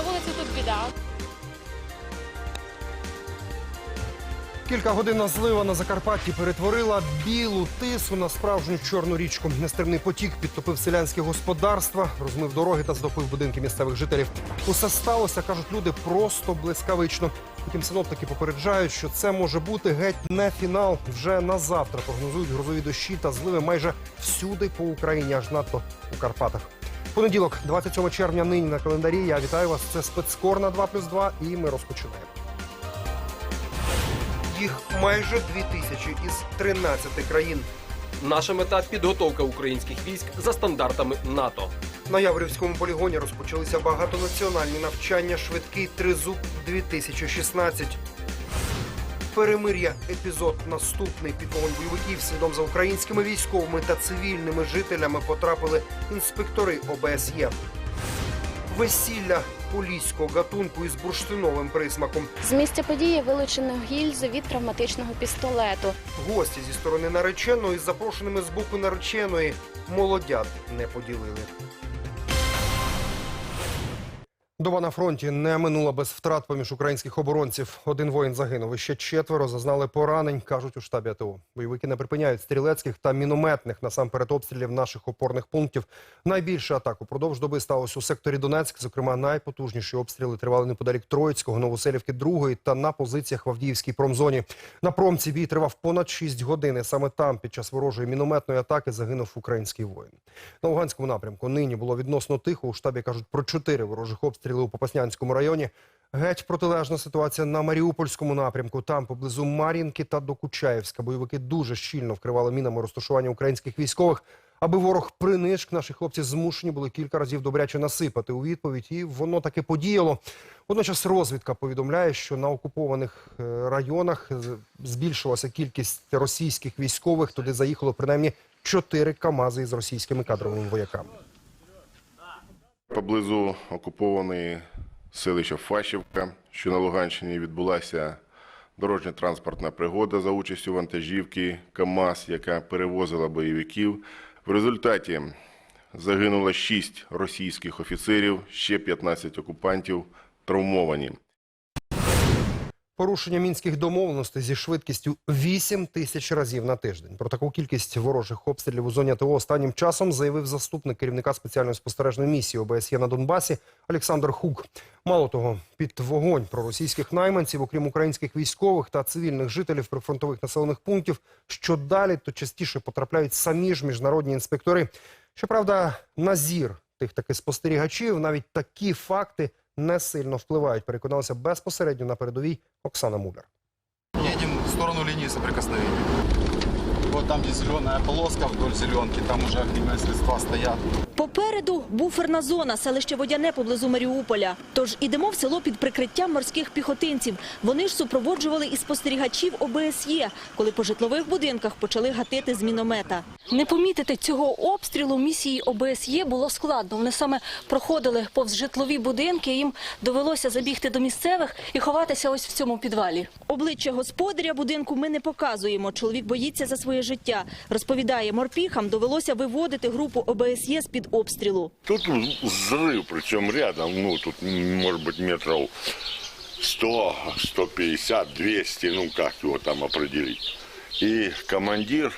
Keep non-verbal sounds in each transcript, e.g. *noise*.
на вулицю, тут біда. Кілька годинна злива на Закарпатті перетворила білу тису на справжню чорну річку. Нестримний потік підтопив селянське господарства, розмив дороги та здопив будинки місцевих жителів. Усе сталося, кажуть люди, просто блискавично. Потім синоптики попереджають, що це може бути геть не фінал. Вже на завтра прогнозують грозові дощі та зливи майже всюди по Україні, аж надто у Карпатах. Понеділок, 27 червня, нині на календарі. Я вітаю вас. Це спецкор на 2 плюс 2 і ми розпочинаємо. Їх майже дві тисячі із 13 країн. Наша мета підготовка українських військ за стандартами НАТО. На Яврівському полігоні розпочалися багатонаціональні навчання Швидкий тризуб 2016. Перемир'я епізод наступний під вогонь бойовиків слідом за українськими військовими та цивільними жителями потрапили інспектори ОБСЄ. Весілля поліського гатунку із бурштиновим присмаком. З місця події вилучено гільзи від травматичного пістолету. Гості зі сторони нареченої з запрошеними з боку нареченої молодят не поділили. Доба на фронті не минула без втрат поміж українських оборонців. Один воїн загинув. і Ще четверо зазнали поранень, кажуть у штабі АТО. Бойовики не припиняють стрілецьких та мінометних насамперед обстрілів наших опорних пунктів. Найбільше атак упродовж доби сталося у секторі Донецьк. Зокрема, найпотужніші обстріли тривали неподалік Троїцького, Новоселівки, Другої та на позиціях в Авдіївській промзоні. На промці бій тривав понад 6 годин. Саме там, під час ворожої мінометної атаки, загинув український воїн. На Луганському напрямку нині було відносно тихо. У штабі кажуть про чотири ворожих обстріли у Попаснянському районі. Геть протилежна ситуація на Маріупольському напрямку. Там поблизу Мар'їнки та Докучаєвська бойовики дуже щільно вкривали мінами розташування українських військових. Аби ворог принишк, наші хлопці змушені були кілька разів добряче насипати у відповідь, і воно таки подіяло. Водночас розвідка повідомляє, що на окупованих е, районах збільшилася кількість російських військових. Туди заїхало принаймні чотири КАМАЗи із російськими кадровими вояками. Поблизу окупованої селища Фащівка, що на Луганщині відбулася дорожня транспортна пригода за участю вантажівки КАМАЗ, яка перевозила бойовиків. В результаті загинуло 6 російських офіцерів, ще 15 окупантів травмовані. Порушення мінських домовленостей зі швидкістю 8 тисяч разів на тиждень. Про таку кількість ворожих обстрілів у зоні АТО останнім часом заявив заступник керівника спеціальної спостережної місії ОБСЄ на Донбасі Олександр Хук. Мало того, під вогонь проросійських найманців, окрім українських військових та цивільних жителів прифронтових населених пунктів, що далі, то частіше потрапляють самі ж міжнародні інспектори. Щоправда, на зір тих таки спостерігачів навіть такі факти не сильно впливають. Переконалася безпосередньо на передовій Оксана Муляр. Едем в сторону лінії соприкосновения. Вот там, где зеленая полоска вдоль зеленки, там уже огневые средства стоят. Попереду буферна зона, селище Водяне поблизу Маріуполя. Тож ідемо в село під прикриттям морських піхотинців. Вони ж супроводжували і спостерігачів ОБСЄ, коли по житлових будинках почали гатити з міномета. Не помітити цього обстрілу місії ОБСЄ було складно. Вони саме проходили повз житлові будинки. Їм довелося забігти до місцевих і ховатися ось в цьому підвалі. Обличчя господаря будинку ми не показуємо. Чоловік боїться за своє життя. Розповідає, морпіхам довелося виводити групу ОБСЄ з-під обстрілу. Тут взрыв, причем рядом, ну, тут, м, может быть, метров 100, 150, 200, ну, как его там определить. И командир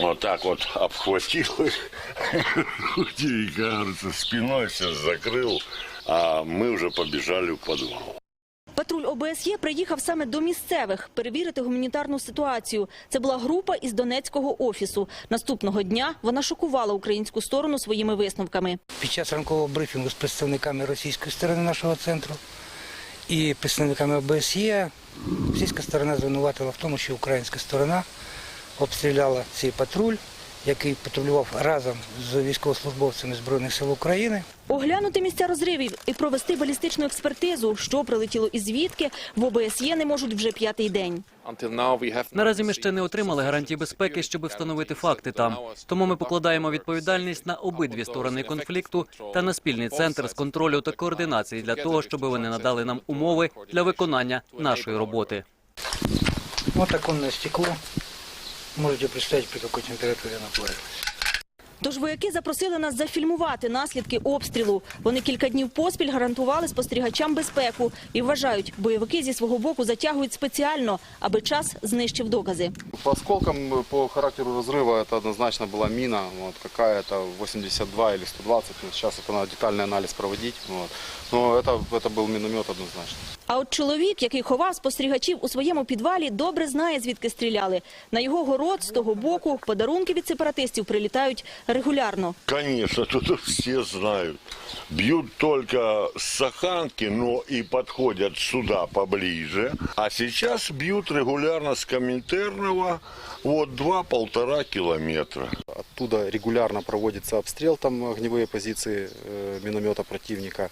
вот так вот обхватил их, *laughs* и, как говорится, спиной все закрыл, а мы уже побежали в подвал. Патруль ОБСЄ приїхав саме до місцевих перевірити гуманітарну ситуацію. Це була група із Донецького офісу. Наступного дня вона шокувала українську сторону своїми висновками. Під час ранкового брифінгу з представниками російської сторони нашого центру і представниками ОБСЄ російська сторона звинуватила в тому, що українська сторона обстріляла цей патруль, який патрулював разом з військовослужбовцями Збройних сил України. Оглянути місця розривів і провести балістичну експертизу, що прилетіло і звідки, в ОБСЄ не можуть вже п'ятий день. Наразі ми ще не отримали гарантій безпеки, щоб встановити факти там. Тому ми покладаємо відповідальність на обидві сторони конфлікту та на спільний центр з контролю та координації для того, щоб вони надали нам умови для виконання нашої роботи. Вот оконное стекло. Можете представить, при какой температуре оно плавилось. Тож вояки запросили нас зафільмувати наслідки обстрілу. Вони кілька днів поспіль гарантували спостерігачам безпеку і вважають, бойовики зі свого боку затягують спеціально, аби час знищив докази. По осколкам, по характеру разрыва, это однозначно была мина, вот, какая-то 82 или 120, ну, сейчас это надо детальный анализ проводить, вот. но это, это был миномет однозначно. А от чоловік, який ховав спостерігачів у своєму підвалі, добре знає, звідки стріляли. На його город з того боку подарунки від сепаратистів прилітають регулярно. Конечно, тут *laughs* все знают. Бьют только с Саханки, но и подходят сюда поближе. А сейчас бьют регулярно с Коминтерного, вот два-полтора километра. Оттуда регулярно проводится обстрел, там огневые позиции э, миномета противника.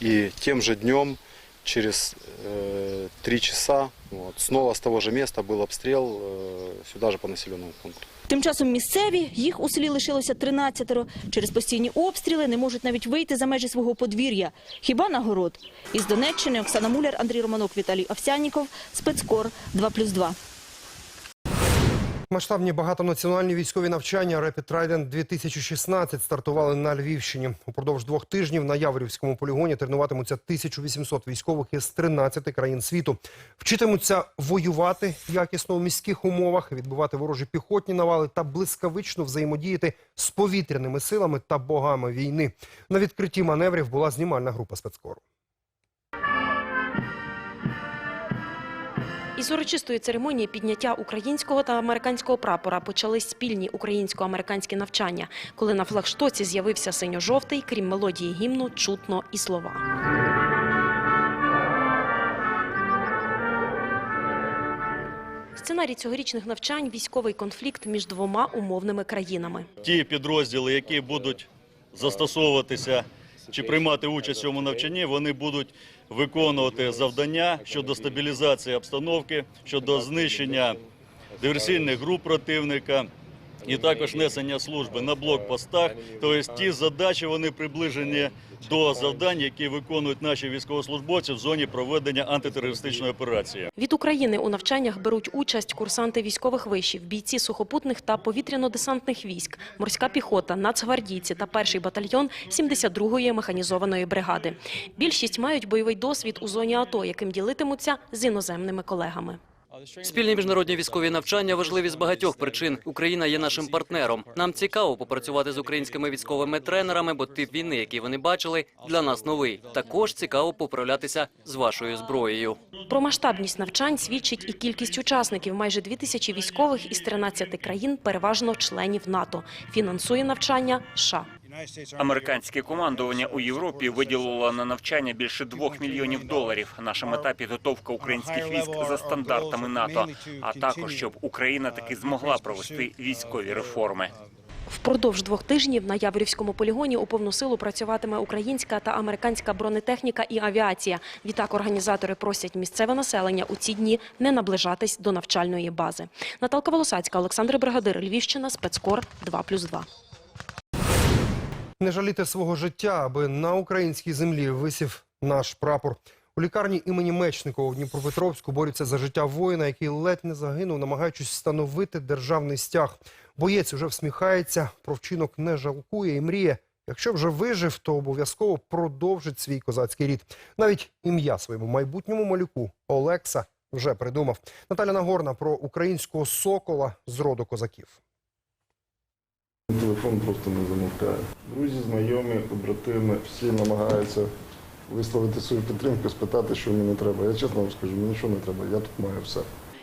И тем же днем, через э, три часа, вот, снова с того же места был обстрел э, сюда же по населенному пункту. Тим часом місцеві, їх у селі лишилося 13 через постійні обстріли не можуть навіть вийти за межі свого подвір'я. Хіба на город? Із Донеччини Оксана Муляр, Андрій Романок, Віталій Овсянніков, Спецкор 2+,2. Масштабні багатонаціональні військові навчання Rapid Trident 2016 стартували на Львівщині. Упродовж двох тижнів на Яворівському полігоні тренуватимуться 1800 військових із 13 країн світу. Вчитимуться воювати якісно у міських умовах, відбивати ворожі піхотні навали та блискавично взаємодіяти з повітряними силами та богами війни. На відкритті маневрів була знімальна група спецкору. Із урочистої церемонії підняття українського та американського прапора почались спільні українсько-американські навчання, коли на флагштоці з'явився синьо-жовтий, крім мелодії гімну, чутно і слова. Сценарій цьогорічних навчань військовий конфлікт між двома умовними країнами. ті підрозділи, які будуть застосовуватися чи приймати участь в цьому навчанні, вони будуть виконувати завдання щодо стабілізації обстановки, щодо знищення диверсійних груп противника. І також несення служби на блокпостах. Тобто ті задачі вони приближені до завдань, які виконують наші військовослужбовці в зоні проведення антитерористичної операції. Від України у навчаннях беруть участь курсанти військових вишів, бійці сухопутних та повітряно-десантних військ, морська піхота, нацгвардійці та перший батальйон 72-ї механізованої бригади. Більшість мають бойовий досвід у зоні АТО, яким ділитимуться з іноземними колегами. Спільні міжнародні військові навчання важливі з багатьох причин. Україна є нашим партнером. Нам цікаво попрацювати з українськими військовими тренерами, бо тип війни, який вони бачили, для нас новий. Також цікаво поправлятися з вашою зброєю. Про масштабність навчань свідчить і кількість учасників. Майже дві тисячі військових із 13 країн, переважно членів НАТО. Фінансує навчання США. Американське командування у Європі виділило на навчання більше двох мільйонів доларів. Наша мета підготовка українських військ за стандартами НАТО, а також щоб Україна таки змогла провести військові реформи. Впродовж двох тижнів на Яворівському полігоні у повну силу працюватиме українська та американська бронетехніка і авіація. Відтак організатори просять місцеве населення у ці дні не наближатись до навчальної бази. Наталка Волосацька, Олександр Бригадир, Львівщина, Спецкор 2+,2. Не жаліти свого життя, аби на українській землі висів наш прапор. У лікарні імені Мечникова у Дніпропетровську борються за життя воїна, який ледь не загинув, намагаючись встановити державний стяг. Боєць уже всміхається, про вчинок не жалкує і мріє. Якщо вже вижив, то обов'язково продовжить свій козацький рід. Навіть ім'я своєму майбутньому малюку Олекса вже придумав. Наталя Нагорна про українського сокола з роду козаків. Телефон просто не замовкає. Друзі, знайомі, побратими, всі намагаються висловити свою підтримку, спитати, що мені треба. Я чесно вам скажу, мені нічого не треба, я тут маю все.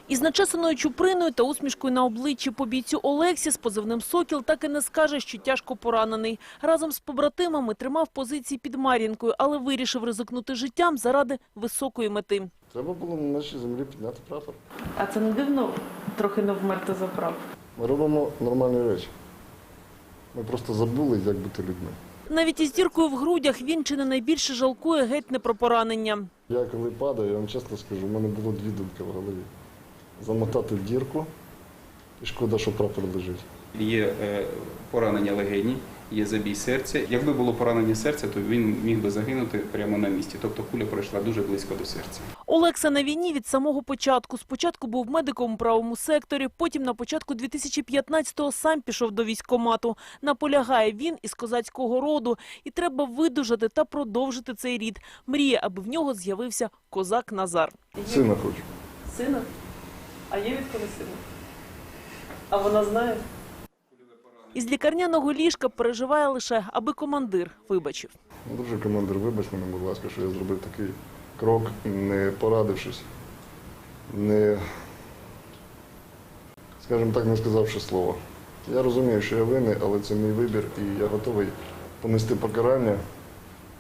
Із начесаною чуприною та усмішкою на обличчі по бійцю Олексі з позивним «Сокіл» так і не скаже, що тяжко поранений. Разом з побратимами тримав позиції під Мар'їнкою, але вирішив ризикнути життям заради високої мети. Треба було на нашій землі підняти прапор. А це не дивно трохи не вмерти за прав? Ми робимо нормальні речі. Ми просто забули, як бути людьми. Навіть із діркою в грудях він чи не найбільше жалкує геть не про поранення. Я коли падаю, я вам чесно скажу, в мене було дві думки в голові. Замотати в дірку, і шкода, що прапор лежить. Є е, поранення легені, є забій серця. Якби було поранення серця, то він міг би загинути прямо на місці. Тобто куля пройшла дуже близько до серця. Олекса на війні від самого початку. Спочатку був медиком у правому секторі, потім на початку 2015-го сам пішов до військкомату. Наполягає він із козацького роду. І треба видужати та продовжити цей рід. Мріє, аби в нього з'явився козак Назар. Сина хочу. Сина? А є від кого сина? А вона знає? Із лікарняного ліжка переживає лише, аби командир вибачив. Дуже командир, вибач мене, будь ласка, що я зробив такий крок, не порадившись, не, скажімо так, не сказавши слова. Я розумію, що я винний, але це мій вибір, і я готовий понести покарання,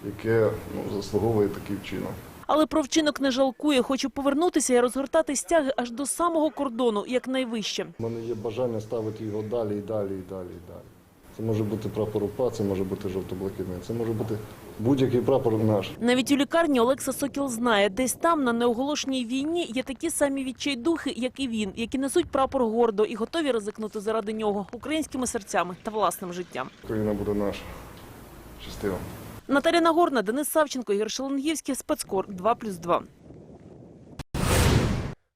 яке ну, заслуговує такий вчинок. Але про вчинок не жалкує, хоче повернутися і розгортати стяги аж до самого кордону, якнайвище. У мене є бажання ставити його далі і далі, і далі, і далі. Це може бути прапор УПА, це може бути жовто-блакитний, це може бути будь-який прапор наш. Навіть у лікарні Олекса Сокіл знає, десь там, на неоголошеній війні, є такі самі відчайдухи, як і він, які несуть прапор гордо і готові ризикнути заради нього українськими серцями та власним життям. Україна буде наша. Щастиво. Наталя Нагорна, Денис Савченко, Ігор Шеленгівський, Спецкор 2+,2.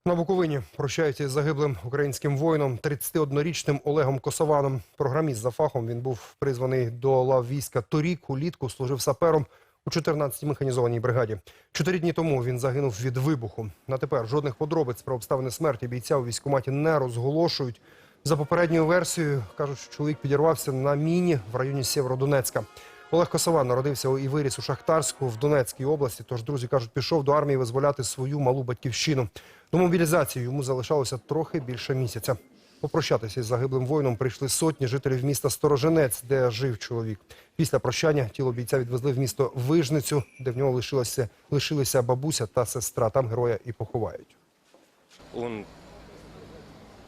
На Буковині прощаються із загиблим українським воїном 31-річним Олегом Косованом. Програміст за фахом він був призваний до лав війська торік. Улітку служив сапером у 14-й механізованій бригаді. Чотири дні тому він загинув від вибуху. На тепер жодних подробиць про обставини смерті бійця у військкоматі не розголошують. За попередньою версією кажуть, що чоловік підірвався на міні в районі Сєвєродонецька. Олег Косован народився і виріс у Шахтарську в Донецькій області. Тож, друзі кажуть, пішов до армії визволяти свою малу батьківщину. До мобілізації йому залишалося трохи більше місяця. Попрощатися із загиблим воїном прийшли сотні жителів міста Сторожинець, де жив чоловік. Після прощання тіло бійця відвезли в місто Вижницю, де в нього лишилося, лишилися бабуся та сестра. Там героя і поховають.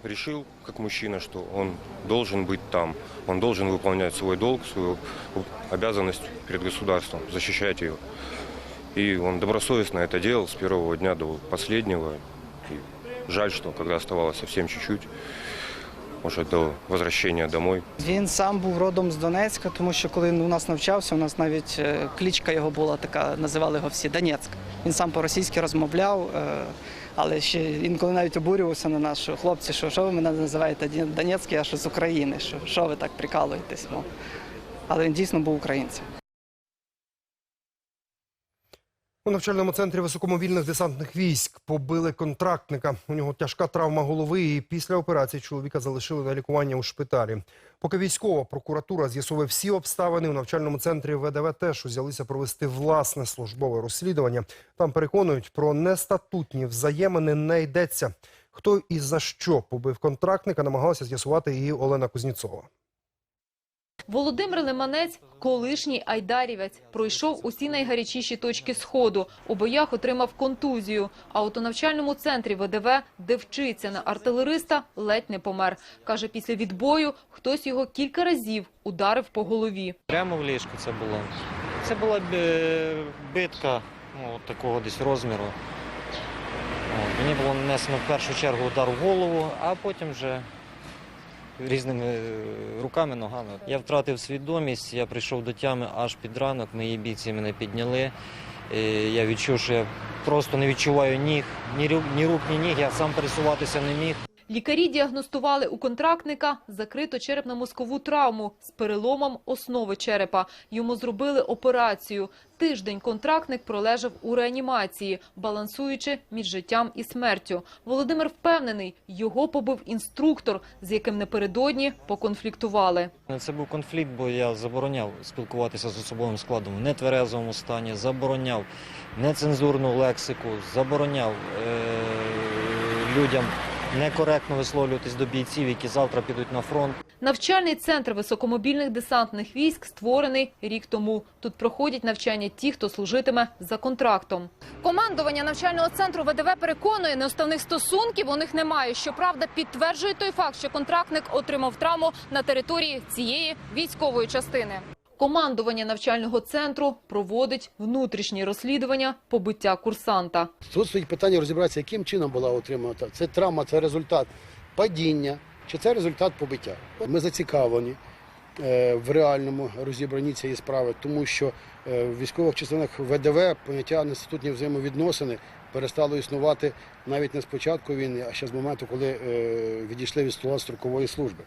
Решил, как мужчина, что он должен быть там. Он должен выполнять свой долг, свою обязанность перед государством, защищать ее. И он добросовестно это делал с первого дня до последнего. И жаль, что когда оставалось совсем чуть-чуть, может, до возвращения домой, Він сам був родом з Донецька, тому що коли він у нас навчався, у нас навіть е, кличка його була така, називали його всі Донецьк. Він сам по-російськи розмовляв, е, але ще інколи навіть обурювався на що хлопці, що, що ви мене називаєте Донецьк, я що з України, що, що ви так прикалуєтесь. Але він дійсно був українцем. У навчальному центрі високомобільних десантних військ побили контрактника. У нього тяжка травма голови, і після операції чоловіка залишили на лікування у шпиталі. Поки військова прокуратура з'ясовує всі обставини, у навчальному центрі ВДВ теж узялися провести власне службове розслідування. Там переконують, про нестатутні взаємини не йдеться. Хто і за що побив контрактника, намагалася з'ясувати і Олена Кузніцова. Володимир Лиманець, колишній айдарівець, пройшов усі найгарячіші точки сходу. У боях отримав контузію. А от у навчальному центрі ВДВ, де на артилериста, ледь не помер. Каже, після відбою хтось його кілька разів ударив по голові. Прямо в ліжку це було. Це була битка ну, такого десь розміру. Мені було нанесено в першу чергу удар в голову, а потім вже різними е, руками, ногами. Я втратив свідомість, я прийшов до тями аж під ранок, мої бійці мене підняли. Е, Я відчув, що я просто не відчуваю ніг, ні рук, ні рук, ні ніг, я сам пересуватися не міг. Лікарі діагностували у контрактника закрито черепно-мозкову травму з переломом основи черепа. Йому зробили операцію. Тиждень контрактник пролежав у реанімації, балансуючи між життям і смертю. Володимир впевнений, його побив інструктор, з яким напередодні поконфліктували. Це був конфлікт, бо я забороняв спілкуватися з особовим складом в нетверезовому стані, забороняв нецензурну лексику, забороняв е- людям некоректно висловлюватись до бійців, які завтра підуть на фронт. Навчальний центр високомобільних десантних військ створений рік тому. Тут проходять навчання ті, хто служитиме за контрактом. Командування навчального центру ВДВ переконує, неуставних стосунків у них немає. Щоправда, підтверджує той факт, що контрактник отримав травму на території цієї військової частини. Командування навчального центру проводить внутрішні розслідування побиття курсанта. Тут стоїть питання розібратися, яким чином була отримана. Це травма, це результат падіння, чи це результат побиття. Ми зацікавлені е, в реальному розібранні цієї справи, тому що е, в військових частинах ВДВ поняття нестатутні взаємовідносини перестало існувати навіть не з початку війни, а ще з моменту, коли е, відійшли від стола строкової служби.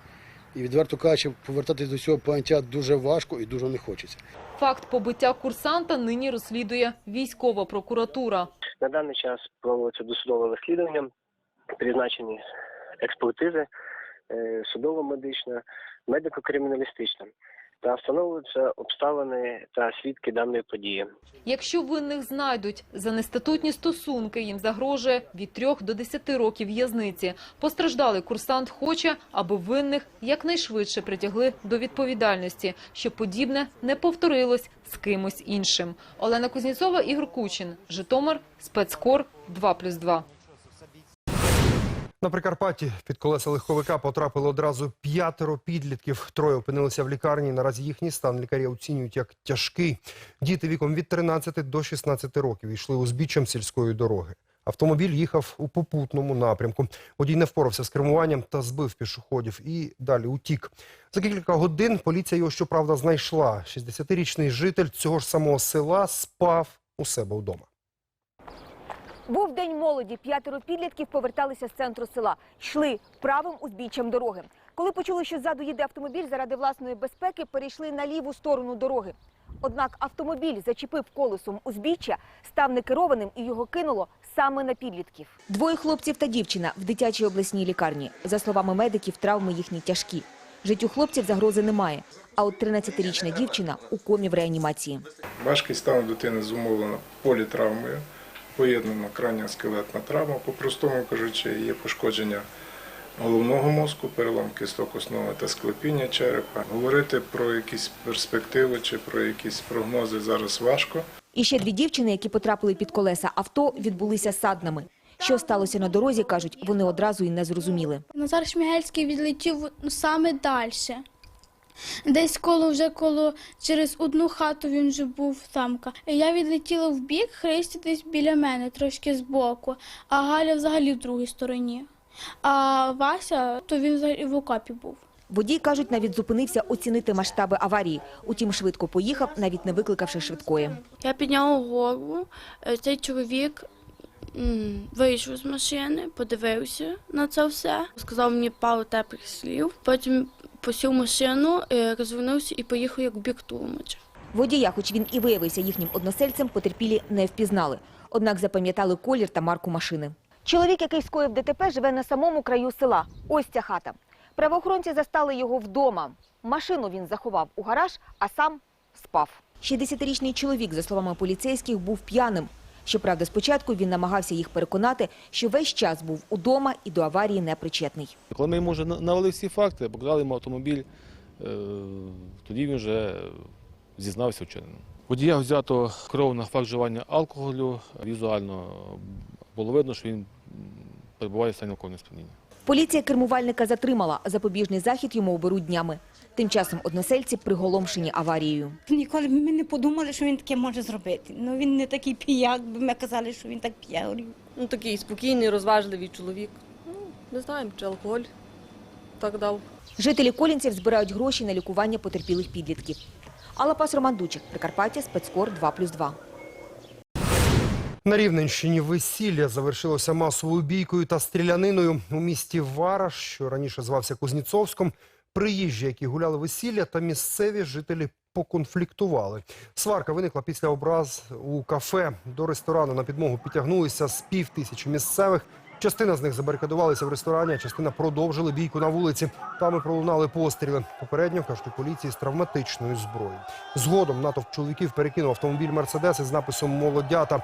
І відверто кажучи, повертатись до цього поняття дуже важко і дуже не хочеться. Факт побиття курсанта нині розслідує військова прокуратура. На даний час проводиться досудове розслідування, призначені експертизи, е, судово-медична, медико-криміналістична та встановлюються обставини та свідки даної події. Якщо винних знайдуть за нестатутні стосунки, їм загрожує від 3 до 10 років в'язниці. Постраждалий курсант хоче, аби винних якнайшвидше притягли до відповідальності, щоб подібне не повторилось з кимось іншим. Олена Кузнєцова, Ігор Кучин, Житомир, спецкор 2+,2. На Прикарпатті під колеса легковика потрапили одразу п'ятеро підлітків. Троє опинилися в лікарні. Наразі їхній стан лікарі оцінюють як тяжкий. Діти віком від 13 до 16 років йшли узбіччям сільської дороги. Автомобіль їхав у попутному напрямку. Водій не впорався з кермуванням та збив пішоходів і далі утік. За кілька годин поліція його, щоправда, знайшла. 60-річний житель цього ж самого села спав у себе вдома. Був день молоді. П'ятеро підлітків поверталися з центру села. Йшли правим узбіччям дороги. Коли почули, що ззаду їде автомобіль, заради власної безпеки перейшли на ліву сторону дороги. Однак автомобіль зачепив колесом узбіччя, став некерованим і його кинуло саме на підлітків. Двоє хлопців та дівчина в дитячій обласній лікарні. За словами медиків, травми їхні тяжкі. Життю хлопців загрози немає. А от 13-річна дівчина у комі в реанімації. Важкий стан дитини зумовлено політравмою, поєднана крайня скелетна травма, по-простому кажучи, є пошкодження головного мозку, перелом кісток основи та склепіння черепа. Говорити про якісь перспективи чи про якісь прогнози зараз важко. І ще дві дівчини, які потрапили під колеса авто, відбулися саднами. Що сталося на дорозі, кажуть, вони одразу і не зрозуміли. Назар Шмігельський відлетів саме далі. Десь коло вже коло через одну хату він вже був тамка. Я відлетіла в бік, Христі десь біля мене, трошки збоку, а Галя взагалі в другій стороні. А Вася, то він взагалі в окопі був. Водій, кажуть, навіть зупинився оцінити масштаби аварії. Утім, швидко поїхав, навіть не викликавши швидкої. Я підняла голову, е, цей чоловік вийшов з машини, подивився на це все, сказав мені пару теплих слів. Потім посів машину, е, розвернувся і поїхав як в бік Тулмача. Водія, хоч він і виявився їхнім односельцем, потерпілі не впізнали. Однак запам'ятали колір та марку машини. Чоловік, який скоїв ДТП, живе на самому краю села. Ось ця хата. Правоохоронці застали його вдома. Машину він заховав у гараж, а сам спав. 60-річний чоловік, за словами поліцейських, був п'яним. Щоправда, спочатку він намагався їх переконати, що весь час був удома і до аварії не причетний. Коли ми йому вже навели всі факти, показали йому автомобіль, е, тоді він вже зізнався вчиненому. Водія взято кров на факт вживання алкоголю. Візуально було видно, що він перебуває в стані алкогольного сп'яніння. Поліція кермувальника затримала. Запобіжний захід йому оберуть днями. Тим часом односельці приголомшені аварією. Ніколи б ми не подумали, що він таке може зробити. Ну він не такий піяк, бо ми казали, що він так п'є. Ну такий спокійний, розважливий чоловік. Ну, не знаємо, чи алкоголь так дав. Жителі Колінців збирають гроші на лікування потерпілих підлітків. Алла Пас Роман Дучик, Прикарпаття, спецкор 2+,2. На Рівненщині весілля завершилося масовою бійкою та стріляниною у місті Вараш, що раніше звався Кузніцовськом. Приїжджі, які гуляли весілля, та місцеві жителі поконфліктували. Сварка виникла після образ у кафе. До ресторану на підмогу підтягнулися з пів тисячі місцевих. Частина з них забарикадувалися в ресторані, а частина продовжили бійку на вулиці. Там і пролунали постріли. Попередньо, кажуть поліції, з травматичною зброєю. Згодом натовп чоловіків перекинув автомобіль «Мерседес» із написом «Молодята».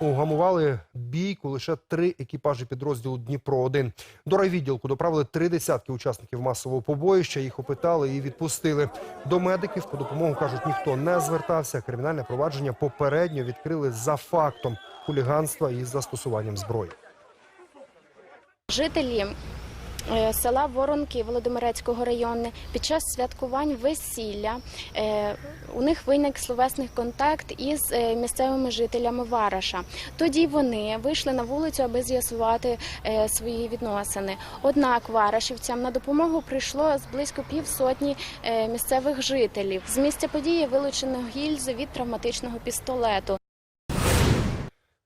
Угамували бійку лише три екіпажі підрозділу «Дніпро-1». До райвідділку доправили три десятки учасників масового побоїща. Їх опитали і відпустили. До медиків по допомогу, кажуть, ніхто не звертався. Кримінальне провадження попередньо відкрили за фактом хуліганства із застосуванням зброї. Жителі е, села Воронки Володимирецького району. Під час святкувань весілля е, у них виник словесний контакт із е, місцевими жителями Вараша. Тоді вони вийшли на вулицю, аби з'ясувати свої відносини. Однак варашівцям на допомогу прийшло з близько півсотні місцевих жителів. З місця події вилучено гільзи від травматичного пістолету.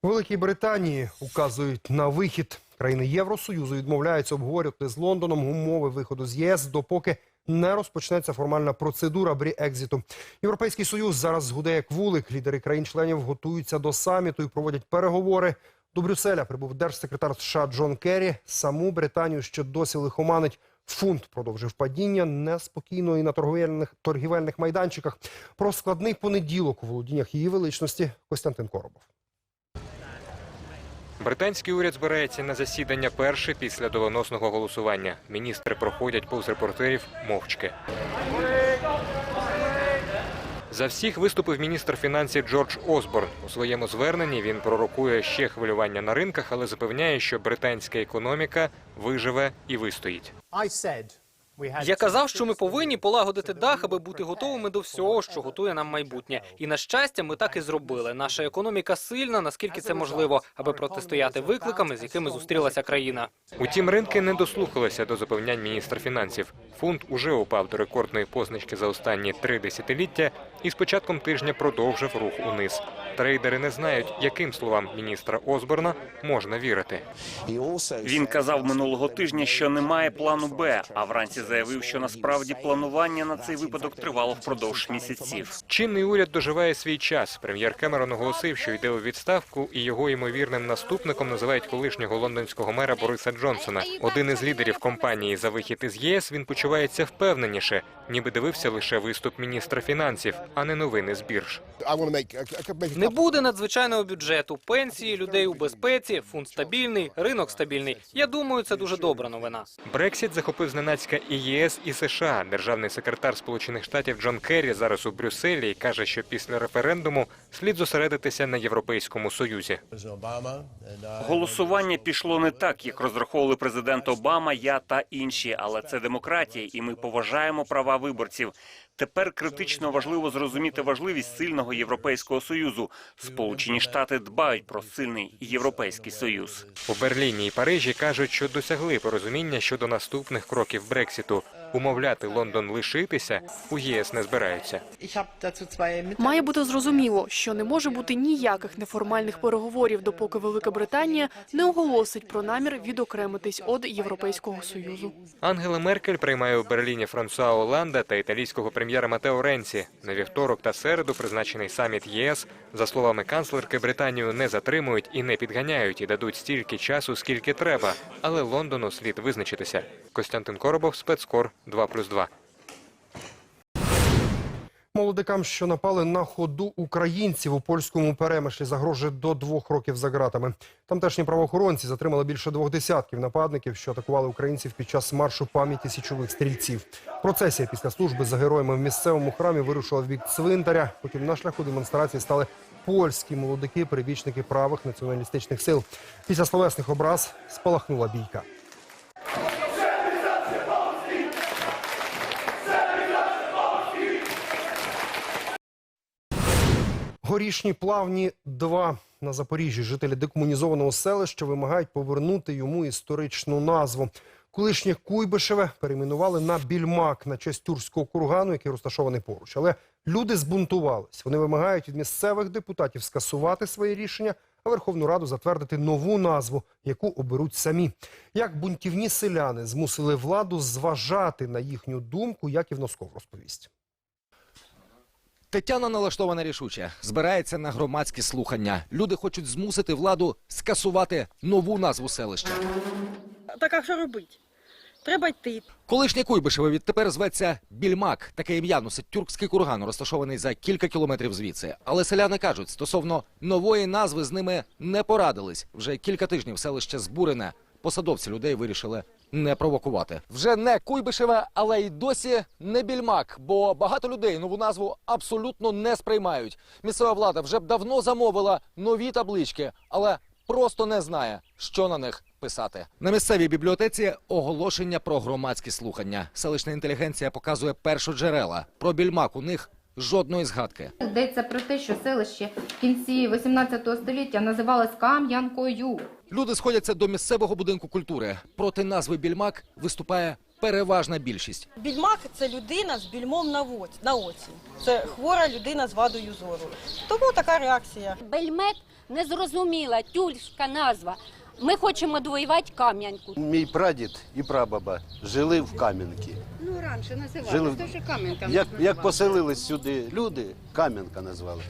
У Великій Британії указують на вихід. Країни Євросоюзу відмовляються обговорювати з Лондоном умови виходу з ЄС, допоки не розпочнеться формальна процедура брі-екзиту. Європейський союз зараз згуде як вулик. Лідери країн-членів готуються до саміту і проводять переговори. До Брюсселя прибув держсекретар США Джон Керрі. Саму Британію ще досі лихоманить. Фунт продовжив падіння неспокійно і на торговельних торгівельних майданчиках. Про складний понеділок у володіннях її величності Костянтин Коробов. Британський уряд збирається на засідання перше після доленосного голосування. Міністри проходять повз репортерів мовчки. За всіх виступив міністр фінансів Джордж Осборн. У своєму зверненні він пророкує ще хвилювання на ринках, але запевняє, що британська економіка виживе і вистоїть. Я казав, що ми повинні полагодити дах, аби бути готовими до всього, що готує нам майбутнє. І на щастя, ми так і зробили. Наша економіка сильна, наскільки це можливо, аби протистояти викликам, з якими зустрілася країна. Утім, ринки не дослухалися до запевнянь міністра фінансів. Фунт уже упав до рекордної позначки за останні три десятиліття і з початком тижня продовжив рух униз. Трейдери не знають, яким словам міністра Осборна можна вірити. Він казав минулого тижня, що немає плану Б, а вранці заявив, що насправді планування на цей випадок тривало впродовж місяців. Чинний уряд доживає свій час. Прем'єр Кемерон оголосив, що йде у відставку, і його ймовірним наступником називають колишнього лондонського мера Бориса Джонсона. Один із лідерів компанії за вихід із ЄС. Він почувається впевненіше, ніби дивився лише виступ міністра фінансів, а не новини з бірж. Не буде надзвичайного бюджету, пенсії людей у безпеці, фунт стабільний, ринок стабільний. Я думаю, це дуже добра новина. Брексіт захопив зненацька і ЄС, і США. Державний секретар Сполучених Штатів Джон Керрі зараз у Брюсселі і каже, що після референдуму слід зосередитися на європейському союзі. Голосування пішло не так, як розраховували президент Обама, я та інші, але це демократія, і ми поважаємо права виборців. Тепер критично важливо зрозуміти важливість сильного європейського союзу. Сполучені Штати дбають про сильний європейський союз. У Берліні і Парижі кажуть, що досягли порозуміння щодо наступних кроків Брексіту. Умовляти Лондон лишитися у ЄС не збираються. Має бути зрозуміло, що не може бути ніяких неформальних переговорів, допоки Велика Британія не оголосить про намір відокремитись від Європейського союзу. Ангела Меркель приймає у Берліні Франсуа Оланда та італійського прем'єра Матео Ренці. На вівторок та середу призначений саміт ЄС. За словами канцлерки, Британію не затримують і не підганяють, і дадуть стільки часу, скільки треба. Але Лондону слід визначитися. Костянтин Коробов, спецкор 2+,2. Молодикам, що напали на ходу українців у польському перемишлі, загрожує до двох років за ґратами. Тамтешні правоохоронці затримали більше двох десятків нападників, що атакували українців під час маршу пам'яті січових стрільців. Процесія після служби за героями в місцевому храмі вирушила в бік цвинтаря. Потім на шляху демонстрації стали польські молодики, прибічники правих націоналістичних сил. Після словесних образ спалахнула бійка. Горішні плавні 2 на Запоріжжі. Жителі декомунізованого селища вимагають повернути йому історичну назву. Колишнє Куйбишеве перейменували на Більмак на честь тюркського кургану, який розташований поруч. Але люди збунтувались. Вони вимагають від місцевих депутатів скасувати своє рішення, а Верховну Раду затвердити нову назву, яку оберуть самі. Як бунтівні селяни змусили владу зважати на їхню думку, Яків Носков розповість. Тетяна налаштована рішуче, збирається на громадські слухання. Люди хочуть змусити владу скасувати нову назву селища. Так а що робити? Треба йти. Колишнє Куйбишеве відтепер зветься Більмак. Таке ім'я носить тюркський курган, розташований за кілька кілометрів звідси. Але селяни кажуть, стосовно нової назви з ними не порадились. Вже кілька тижнів селище збурене. Посадовці людей вирішили не провокувати. Вже не Куйбишеве, але й досі не Більмак, бо багато людей нову назву абсолютно не сприймають. Місцева влада вже б давно замовила нові таблички, але просто не знає, що на них писати. На місцевій бібліотеці оголошення про громадські слухання. Селищна інтелігенція показує першоджерела. Про більмак у них жодної згадки. Йдеться про те, що селище в кінці 18 століття називалось Кам'янкою. Люди сходяться до місцевого будинку культури. Проти назви більмак виступає переважна більшість. Більмак це людина з більмом на оці. На оці. Це хвора людина з вадою зору. Тому така реакція. Бельмет незрозуміла, тюльська назва. Ми хочемо довоювати Кам'янку. Мій прадід і прабаба жили в Кам'янці. Ну, раніше називали, Жили то що Кам'янка. Як, як поселились сюди люди, Кам'янка назвали.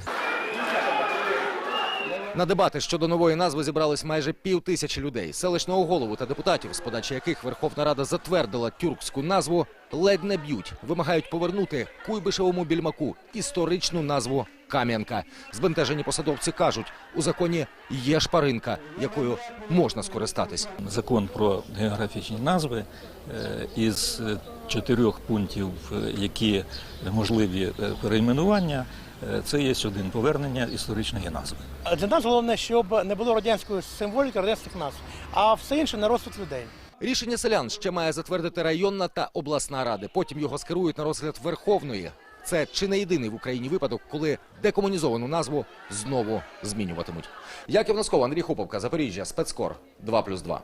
На дебати щодо нової назви зібрались майже пів тисячі людей. Селищного голову та депутатів, з подачі яких Верховна Рада затвердила тюркську назву, ледь не б'ють. Вимагають повернути Куйбишевому більмаку історичну назву Кам'янка. Збентежені посадовці кажуть, у законі є шпаринка, якою можна скористатись. Закон про географічні назви е, із чотирьох пунктів, е, які можливі е, перейменування, це є один повернення історичної назви. Для нас головне, щоб не було радянської символіки, радянських назв, а все інше на розсуд людей. Рішення селян ще має затвердити районна та обласна ради. Потім його скерують на розгляд Верховної. Це чи не єдиний в Україні випадок, коли декомунізовану назву знову змінюватимуть. Яків Носков, Андрій Хуповка, Запоріжжя, спецкор 2+,2.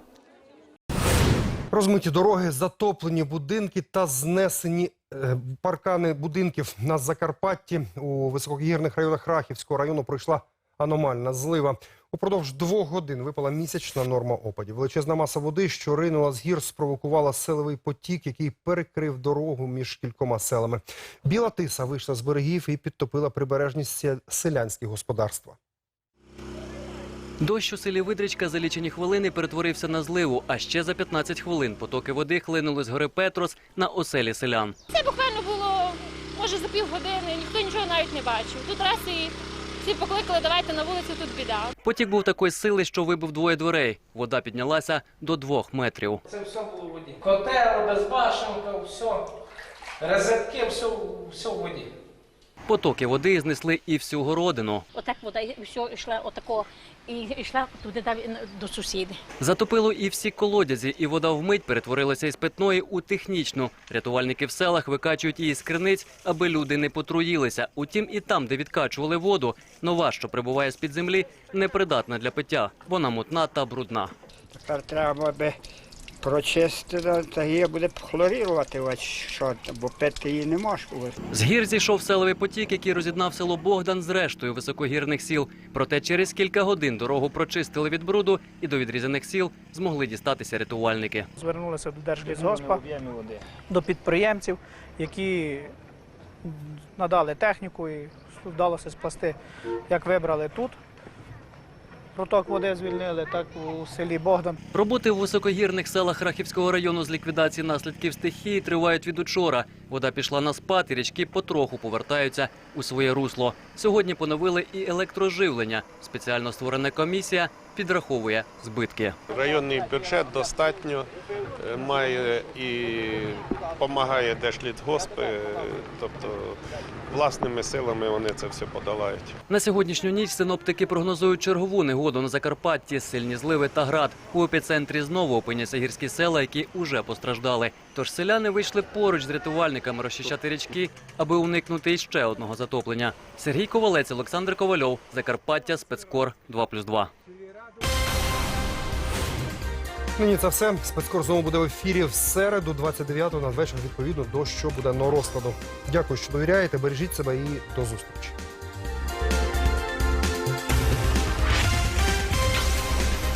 Розмиті дороги, затоплені будинки та знесені е, паркани будинків на Закарпатті. У високогірних районах Рахівського району пройшла аномальна злива. Упродовж двох годин випала місячна норма опадів. Величезна маса води, що ринула з гір, спровокувала селевий потік, який перекрив дорогу між кількома селами. Біла тиса вийшла з берегів і підтопила прибережні ся- селянські господарства. Дощ у селі Видричка за лічені хвилини перетворився на зливу, а ще за 15 хвилин потоки води хлинули з гори Петрос на оселі селян. Це буквально було, може, за півгодини, ніхто нічого навіть не бачив. Тут раз і всі покликали, давайте на вулицю, тут біда. Потік був такої сили, що вибив двоє дверей. Вода піднялася до двох метрів. Це все було в воді. Котел, безбашенка, все. Розетки, все, все в воді. Потоки води знесли і всю городину. Отак вода і все йшла отако, і йшла туди до сусідів. Затопило і всі колодязі, і вода вмить перетворилася із питної у технічну. Рятувальники в селах викачують її з криниць, аби люди не потруїлися. Утім, і там, де відкачували воду, нова, що прибуває з-під землі, непридатна для пиття. Вона мутна та брудна. Тепер треба би прочистити, та її буде хлорірувати, що, бо пити її не можеш. З гір зійшов селовий потік, який роз'єднав село Богдан з рештою високогірних сіл. Проте через кілька годин дорогу прочистили від бруду і до відрізаних сіл змогли дістатися рятувальники. Звернулися до Держлісгоспа, до підприємців, які надали техніку і вдалося спласти, як вибрали тут. Проток води звільнили, так у селі Богдан. Роботи в високогірних селах Рахівського району з ліквідації наслідків стихії тривають від учора. Вода пішла на спад, і річки потроху повертаються у своє русло. Сьогодні поновили і електроживлення. Спеціально створена комісія підраховує збитки. Районний бюджет достатньо е, має і допомагає Держлітгосп, е, тобто власними силами вони це все подолають. На сьогоднішню ніч синоптики прогнозують чергову негоду на Закарпатті, сильні зливи та град. У епіцентрі знову опиняться гірські села, які уже постраждали. Тож селяни вийшли поруч з рятувальниками розчищати річки, аби уникнути іще одного затоплення. Сергій Ковалець, Олександр Ковальов, Закарпаття, спецкор 2+,2. Нині це все. Спецкор знову буде в ефірі в середу, 29-го, надвечір, відповідно до що буде на розкладу. Дякую, що довіряєте. Бережіть себе і до зустрічі.